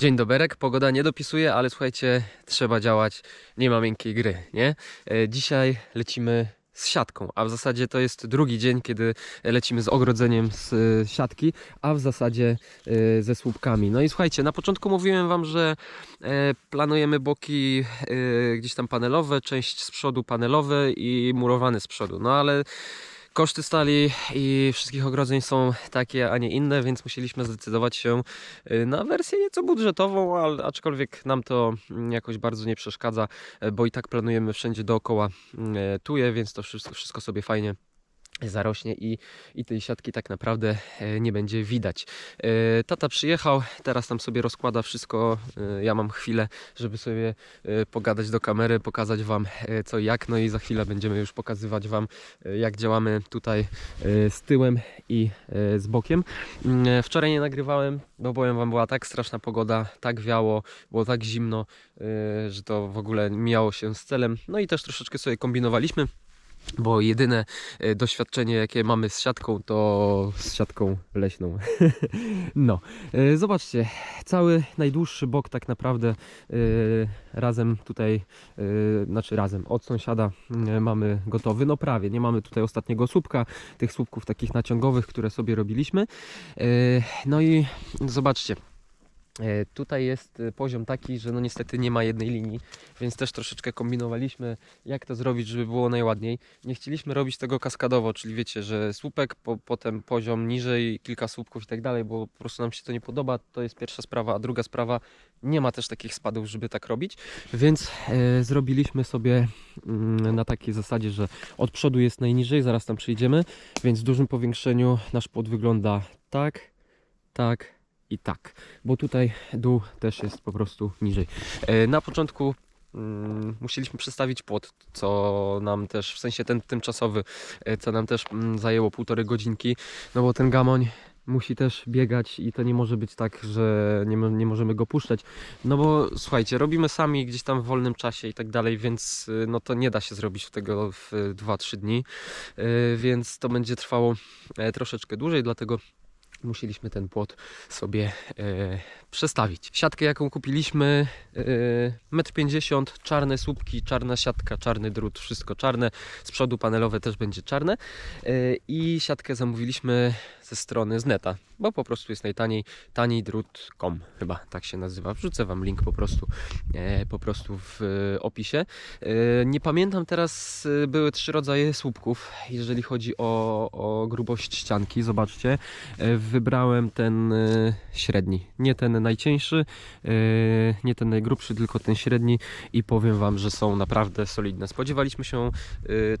Dzień doberek, pogoda nie dopisuje, ale słuchajcie, trzeba działać, nie ma miękkiej gry, nie? E, Dzisiaj lecimy z siatką, a w zasadzie to jest drugi dzień, kiedy lecimy z ogrodzeniem z e, siatki, a w zasadzie e, ze słupkami. No i słuchajcie, na początku mówiłem wam, że planujemy boki gdzieś tam panelowe, część z przodu panelowe i murowane z przodu, no ale Koszty stali i wszystkich ogrodzeń są takie, a nie inne, więc musieliśmy zdecydować się y, na wersję nieco budżetową, aczkolwiek nam to mm, jakoś bardzo nie przeszkadza, e, bo i tak planujemy wszędzie dookoła mm, e, tuje, więc to wszystko sobie fajnie zarośnie i, i tej siatki tak naprawdę e, nie będzie widać. E, Tata przyjechał, teraz tam sobie rozkłada wszystko. E, Ja mam chwilę, żeby sobie pogadać do kamery, pokazać Wam co i jak. No i za chwilę będziemy już pokazywać Wam, jak działamy tutaj z tyłem i z bokiem. Mm, Wczoraj nie nagrywałem, bo powiem Wam, była tak straszna pogoda, tak wiało, było tak zimno, że to w ogóle mijało się z celem. No i też troszeczkę sobie kombinowaliśmy bo jedyne e, doświadczenie, jakie mamy z siatką, to z siatką leśną. no, e, zobaczcie, cały najdłuższy bok tak naprawdę e, razem tutaj, znaczy razem, od sąsiada mamy gotowy, no prawie, nie mamy tutaj ostatniego słupka, tych słupków takich naciągowych, które sobie robiliśmy. No i zobaczcie, Tutaj jest e, poziom taki, że no niestety nie ma jednej linii, więc też troszeczkę kombinowaliśmy, jak to zrobić, żeby było najładniej. Nie chcieliśmy robić tego kaskadowo, czyli wiecie, że słupek, po, potem poziom niżej, kilka słupków i tak dalej, bo po prostu nam się to nie podoba. To jest pierwsza sprawa, a druga sprawa, nie ma też takich spadów, żeby tak robić, więc e, zrobiliśmy sobie mm, na takiej zasadzie, że od przodu jest najniżej, zaraz tam przyjdziemy, więc w dużym powiększeniu nasz płot wygląda tak, tak, i tak, bo tutaj dół też jest po prostu niżej. E, Na początku mm, musieliśmy przestawić płot, co nam też, w sensie ten tymczasowy, e, co nam też mm, zajęło półtorej godzinki, no bo ten gamoń musi też biegać i to nie może być tak, że nie, nie możemy go puszczać. No bo słuchajcie, robimy sami gdzieś tam w wolnym czasie i tak dalej, więc y, no to nie da się zrobić tego w 2-3 dni, więc to będzie trwało e, troszeczkę dłużej, dlatego musieliśmy ten płot sobie e, przestawić. Siatkę jaką kupiliśmy, e, 1,50 m, czarne słupki, czarna siatka, czarny drut, wszystko czarne. Z przodu panelowe też będzie czarne. E, I siatkę zamówiliśmy ze strony z neta, bo po prostu jest najtaniej, taniej drut.com chyba tak się nazywa. Wrzucę Wam link po prostu, e, po prostu w e, opisie. E, Nie pamiętam teraz, e, były trzy rodzaje słupków, jeżeli chodzi o, o grubość ścianki. Zobaczcie, E, wybrałem ten e, średni, nie ten najcieńszy, e, nie ten najgrubszy, tylko ten średni i powiem Wam, że są naprawdę solidne. Spodziewaliśmy się e,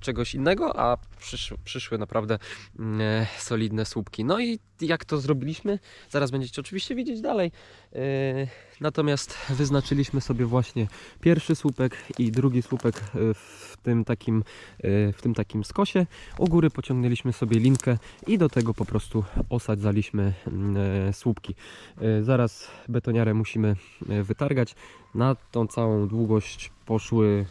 czegoś innego, a przyszły, przyszły naprawdę mm, e, solidne słupki. No i jak to zrobiliśmy? Zaraz będziecie oczywiście widzieć dalej. E, Natomiast wyznaczyliśmy sobie właśnie pierwszy słupek i drugi słupek e, w tym takim, e, w tym takim skosie. U góry pociągnęliśmy sobie linkę i do tego po prostu osadzaliśmy mm, słupki. Zaraz betoniarę musimy wytargać. Na tą całą długość poszły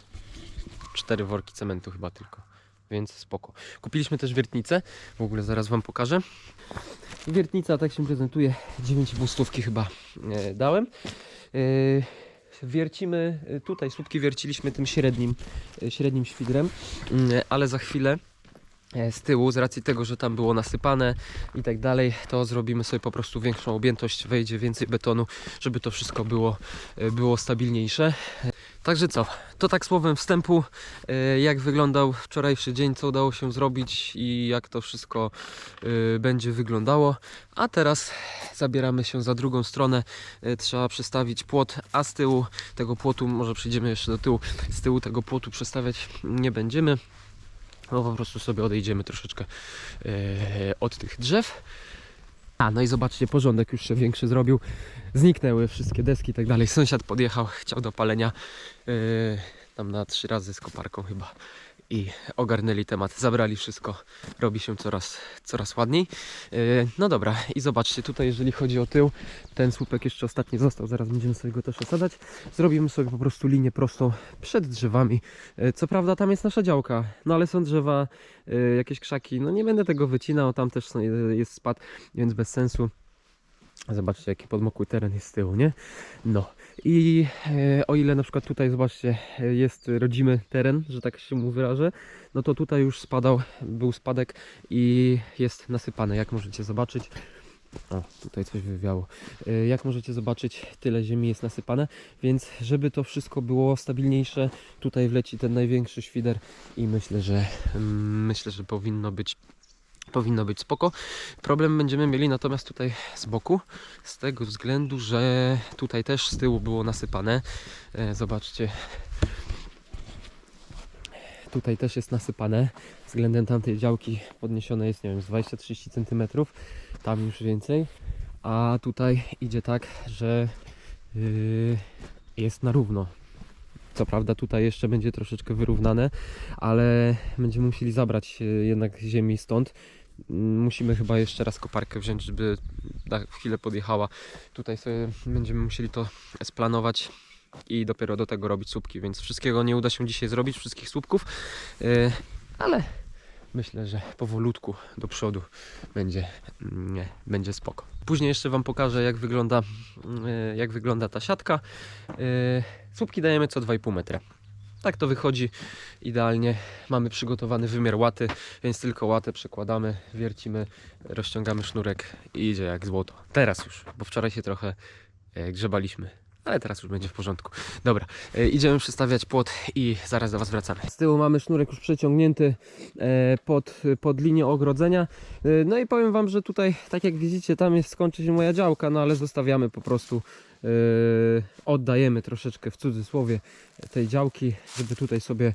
cztery worki cementu chyba tylko. Więc spoko. Kupiliśmy też wiertnicę. W ogóle zaraz Wam pokażę. Wiertnica tak się prezentuje. 9,5 stówki chyba e, dałem. E, Wiercimy, e, tutaj słupki wierciliśmy tym średnim, średnim świdrem, mm, ale za chwilę z tyłu, z racji tego, że tam było nasypane i tak dalej, to zrobimy sobie po prostu większą objętość, wejdzie więcej betonu, żeby to wszystko było, było stabilniejsze. Także co, to tak słowem wstępu, e, jak wyglądał wczorajszy dzień, co udało się zrobić i jak to wszystko e, będzie wyglądało. A teraz zabieramy się za drugą stronę. E, Trzeba przestawić płot, a z tyłu tego płotu, może przejdziemy jeszcze do tyłu, z tyłu tego płotu przestawiać nie będziemy. No po prostu sobie odejdziemy troszeczkę od tych drzew. A, no i zobaczcie, porządek już się większy zrobił. Zniknęły wszystkie deski i tak dalej. Sąsiad podjechał, chciał do palenia. Yy, tam na trzy razy z koparką chyba. I ogarnęli temat, zabrali wszystko. Robi się coraz, coraz ładniej. Yy, no dobra, i zobaczcie, tutaj jeżeli chodzi o tył, ten słupek jeszcze ostatni został, zaraz będziemy sobie go też osadzać. Zrobimy sobie po prostu linię prostą przed drzewami. Yy, Co prawda tam jest nasza działka, no ale są drzewa, yy, jakieś krzaki, no nie będę tego wycinał, tam też jest spad, więc bez sensu. Zobaczcie, jaki podmokły teren jest z tyłu, nie? No i e, o ile na przykład tutaj, zobaczcie, jest rodzimy teren, że tak się mu wyrażę, no to tutaj już spadał, był spadek i jest nasypane, jak możecie zobaczyć. O, tutaj coś wywiało. E, Jak możecie zobaczyć, tyle ziemi jest nasypane, więc żeby to wszystko było stabilniejsze, tutaj wleci ten największy świder i myślę, że mm, myślę, że powinno być powinno być spoko. Problem będziemy mieli natomiast tutaj z boku, z tego względu, że tutaj też z tyłu było nasypane. E, Zobaczcie. Tutaj też jest nasypane. Względem tamtej działki podniesione jest, nie wiem, z 20-30 cm. Tam już więcej. A tutaj idzie tak, że yy, jest na równo. Co prawda tutaj jeszcze będzie troszeczkę wyrównane, ale będziemy musieli zabrać yy, jednak ziemi stąd. Musimy chyba jeszcze raz koparkę wziąć, żeby na chwilę podjechała. Tutaj sobie będziemy musieli to splanować i dopiero do tego robić słupki, więc wszystkiego nie uda się dzisiaj zrobić, wszystkich słupków, yy, ale myślę, że powolutku do przodu będzie, mm, nie, będzie spoko. Później jeszcze Wam pokażę jak wygląda, yy, jak wygląda ta siatka. Yy, Słupki dajemy co 2,5 metra. Tak to wychodzi idealnie. Mamy przygotowany wymiar łaty, więc tylko łatę przekładamy, wiercimy, rozciągamy sznurek i idzie jak złoto. Teraz już, bo wczoraj się trochę e, grzebaliśmy, ale teraz już będzie w porządku. Dobra, e, idziemy przystawiać płot i zaraz do Was wracamy. Z tyłu mamy sznurek już przeciągnięty e, pod, pod linię ogrodzenia. E, No i powiem Wam, że tutaj, tak jak widzicie, tam jest, skończy się moja działka, no ale zostawiamy po prostu oddajemy troszeczkę w cudzysłowie tej działki, żeby tutaj sobie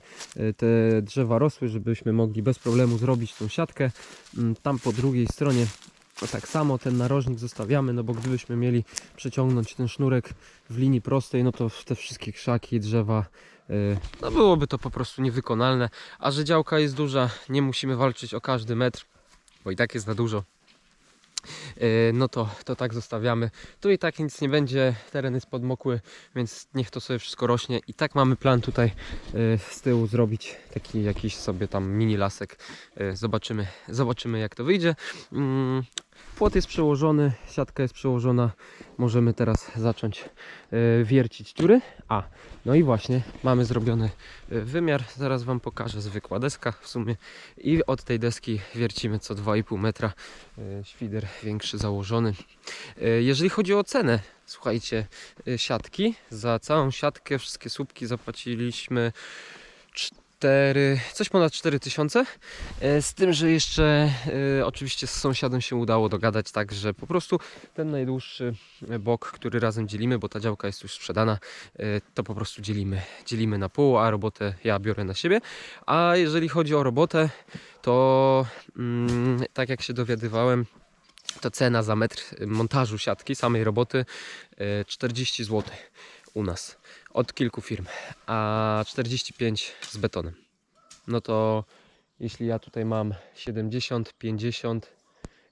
te drzewa rosły, żebyśmy mogli bez problemu zrobić tą siatkę. Mm, Tam po drugiej stronie tak samo ten narożnik zostawiamy, no bo gdybyśmy mieli przeciągnąć ten sznurek w linii prostej, no to te wszystkie krzaki, drzewa, e, no byłoby to po prostu niewykonalne. A że działka jest duża, nie musimy walczyć o każdy metr, bo i tak jest za dużo. E, no to, to tak zostawiamy. Tu i tak nic nie będzie, teren jest podmokły, więc niech to sobie wszystko rośnie. I tak mamy plan tutaj e, z tyłu zrobić taki jakiś sobie tam mini lasek. Zobaczymy, zobaczymy jak to wyjdzie. Płot jest przełożony, siatka jest przełożona. Możemy teraz zacząć e, wiercić dziury. A, no i właśnie mamy zrobiony e, wymiar. Zaraz Wam pokażę. Zwykła deska w sumie. I od tej deski wiercimy co 2,5 metra. E, Świder większy założony. Jeżeli chodzi o cenę, słuchajcie, siatki. Za całą siatkę, wszystkie słupki zapłaciliśmy 4, coś ponad 4000. E, Z tym, że jeszcze e, oczywiście z sąsiadem się udało dogadać tak, że po prostu ten najdłuższy bok, który razem dzielimy, bo ta działka jest już sprzedana, e, to po prostu dzielimy, dzielimy na pół, a robotę ja biorę na siebie. A jeżeli chodzi o robotę, to mm, tak jak się dowiadywałem, to cena za metr montażu siatki, samej roboty e, 40 zł u nas od kilku firm, a 45 z betonem. No to jeśli ja tutaj mam 70, 50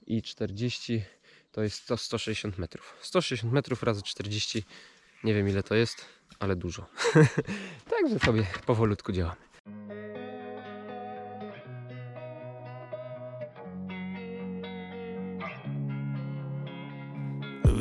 i 40, to jest to 160 metrów. 160 metrów razy 40, nie wiem ile to jest, ale dużo. Także sobie powolutku działamy.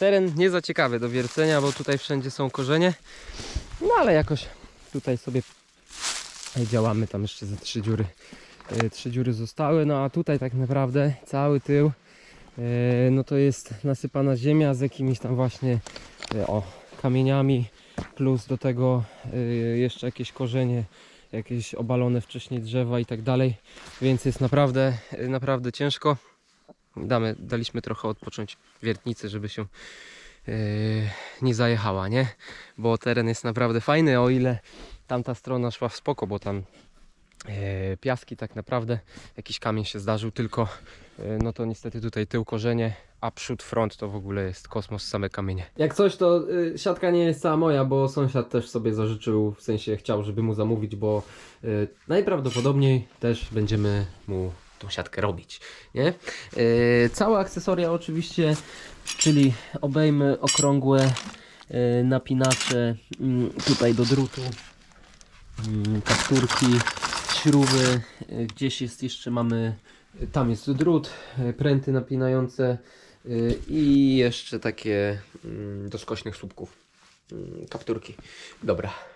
teren nie za ciekawy do wiercenia, bo tutaj wszędzie są korzenie. No ale jakoś tutaj sobie działamy, tam jeszcze ze trzy dziury. e, Trzy dziury zostały, no a tutaj tak naprawdę cały tył e, no to jest nasypana ziemia z jakimiś tam właśnie e, o, kamieniami, plus do tego jeszcze jakieś korzenie, jakieś obalone wcześniej drzewa i tak dalej, więc jest naprawdę, naprawdę ciężko damy, daliśmy trochę odpocząć wiertnicy, żeby się yy, nie zajechała, nie? Bo teren jest naprawdę fajny, o ile tamta strona szła w spoko, bo tam yy, piaski tak naprawdę, jakiś kamień się zdarzył, tylko yy, no to niestety tutaj tył korzenie, a przód, front to w ogóle jest kosmos, same kamienie. Jak coś, to siatka nie jest cała moja, bo sąsiad też sobie zażyczył, w sensie chciał, żeby mu zamówić, bo najprawdopodobniej też będziemy mu tą siatkę robić, nie? Y, całe akcesoria oczywiście, czyli obejmy okrągłe, y, napinacze mm, tutaj do drutu, mm, kapturki, śruby, y, gdzieś jest jeszcze mamy, tam jest drut, pręty napinające i jeszcze takie mm, do skośnych słupków, kapturki. Dobra.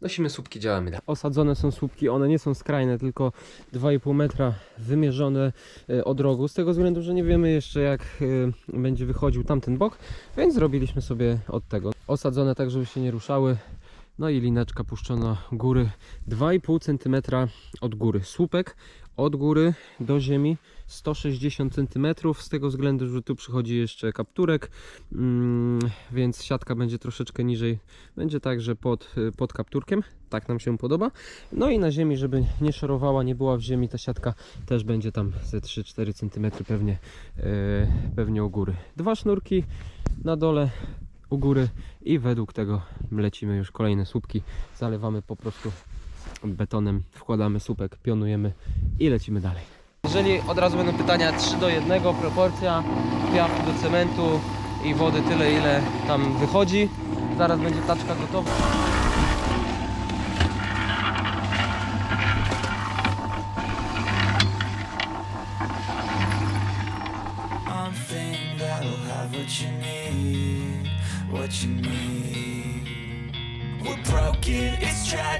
Nosimy słupki, działamy. Osadzone są słupki, one nie są skrajne, tylko 2,5 metra wymierzone y, od rogu, z tego względu, że nie wiemy jeszcze jak y, będzie wychodził tamten bok, więc zrobiliśmy sobie od tego. Osadzone tak, żeby się nie ruszały, no i lineczka puszczona góry 2,5 cm od góry. Słupek od góry do ziemi 160 cm, z tego względu, że tu przychodzi jeszcze kapturek, mm, więc siatka będzie troszeczkę niżej. Będzie także pod, pod kapturkiem, tak nam się podoba. No i na ziemi, żeby nie szorowała, nie była w ziemi, ta siatka też będzie tam ze 3-4 cm pewnie, e, pewnie u góry. Dwa sznurki na dole u góry i według tego lecimy już kolejne słupki. Zalewamy po prostu betonem, wkładamy słupek, pionujemy i lecimy dalej. Jeżeli od razu będą pytania 3 do 1 proporcja piachu do cementu i wody tyle ile tam wychodzi. Zaraz będzie taczka gotowa.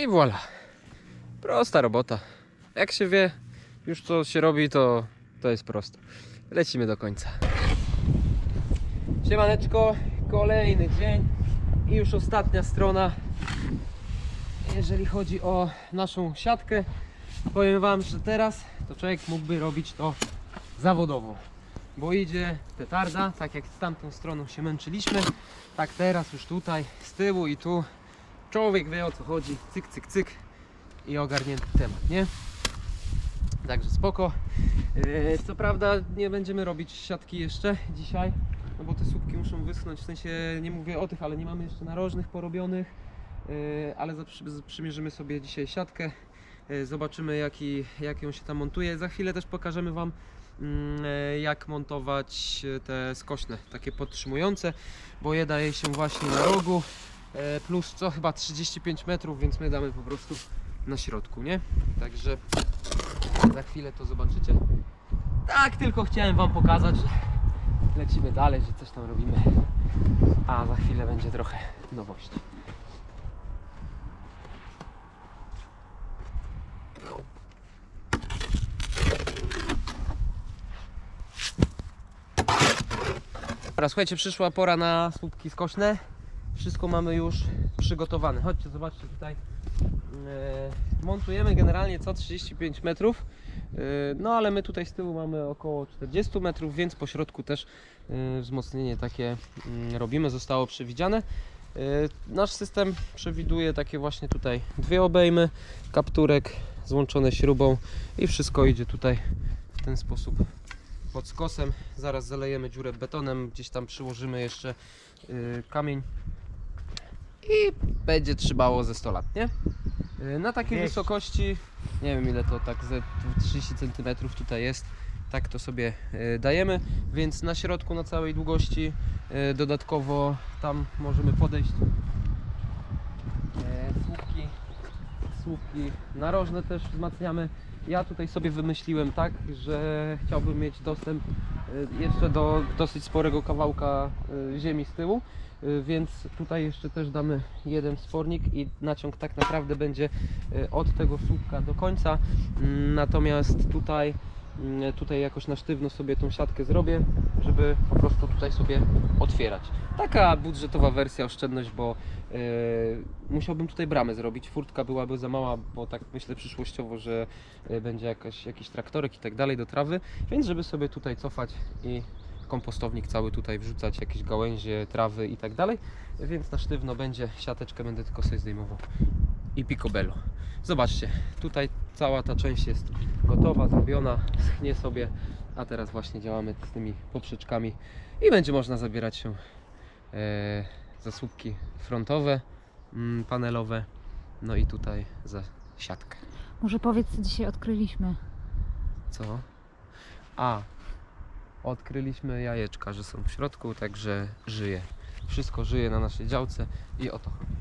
I voilà. Prosta robota. Jak się wie, już co się robi, to, to jest prosto. Lecimy do końca. Siemaneczko, kolejny dzień i już ostatnia strona. Jeżeli chodzi o naszą siatkę, powiem Wam, że teraz to człowiek mógłby robić to zawodowo. Bo idzie petarda, tak jak z tamtą stroną się męczyliśmy, tak teraz już tutaj, z tyłu i tu człowiek wie o co chodzi, cyk, cyk, cyk i ogarnięty temat, nie? Także spoko. Yy, Co prawda nie będziemy robić siatki jeszcze dzisiaj, no bo te słupki muszą wyschnąć, w sensie nie mówię o tych, ale nie mamy jeszcze narożnych porobionych, Yy, ale przymierzymy sobie dzisiaj siatkę, Yy, zobaczymy jaki, jak ją się tam montuje. Za chwilę też pokażemy Wam mm, e, jak montować e, te skośne, takie podtrzymujące, bo je daje się właśnie na rogu, e, plus co chyba 35 metrów, więc my damy po prostu na środku, nie? Także za chwilę to zobaczycie. Tak, tylko chciałem Wam pokazać, że lecimy dalej, że coś tam robimy. A za chwilę będzie trochę nowości. Słuchajcie, przyszła pora na słupki skośne. Wszystko mamy już przygotowane. Chodźcie, zobaczcie tutaj. E, montujemy generalnie co 35 metrów. E, no ale my tutaj z tyłu mamy około 40 metrów, więc po środku też e, wzmocnienie takie mm, robimy, zostało przewidziane. Nasz system przewiduje takie właśnie tutaj dwie obejmy, kapturek złączone śrubą i wszystko idzie tutaj w ten sposób pod skosem. Zaraz zalejemy dziurę betonem, gdzieś tam przyłożymy jeszcze kamień i będzie trzymało ze 100 lat, nie? Y, Na takiej 200. wysokości, nie wiem ile to tak ze 30 cm tutaj jest, tak to sobie y, dajemy, więc na środku na całej długości y, dodatkowo tam możemy podejść słupki, słupki narożne też wzmacniamy. Ja tutaj sobie wymyśliłem tak, że chciałbym mieć dostęp jeszcze do dosyć sporego kawałka y, ziemi z tyłu, y, więc tutaj jeszcze też damy jeden spornik i naciąg tak naprawdę będzie y, od tego słupka do końca. Mm, Natomiast tutaj mm, tutaj jakoś na sztywno sobie tą siatkę zrobię, żeby po prostu tutaj sobie otwierać. Taka budżetowa wersja, oszczędność, bo e, musiałbym tutaj bramę zrobić. Furtka byłaby za mała, bo tak myślę przyszłościowo, że e, będzie jakaś, jakiś traktorek i tak dalej do trawy, więc żeby sobie tutaj cofać i kompostownik cały tutaj wrzucać, jakieś gałęzie, trawy i tak dalej, więc na sztywno będzie, siateczkę będę tylko sobie zdejmował i picobello. Zobaczcie, tutaj cała ta część jest gotowa, zrobiona, schnie sobie, a teraz właśnie działamy z tymi poprzeczkami i będzie można zabierać się e, za słupki frontowe, mm, panelowe, no i tutaj za siatkę. Może powiedz, co dzisiaj odkryliśmy. Co? A, odkryliśmy jajeczka, że są w środku, także żyje. Wszystko żyje na naszej działce i o to chodzi.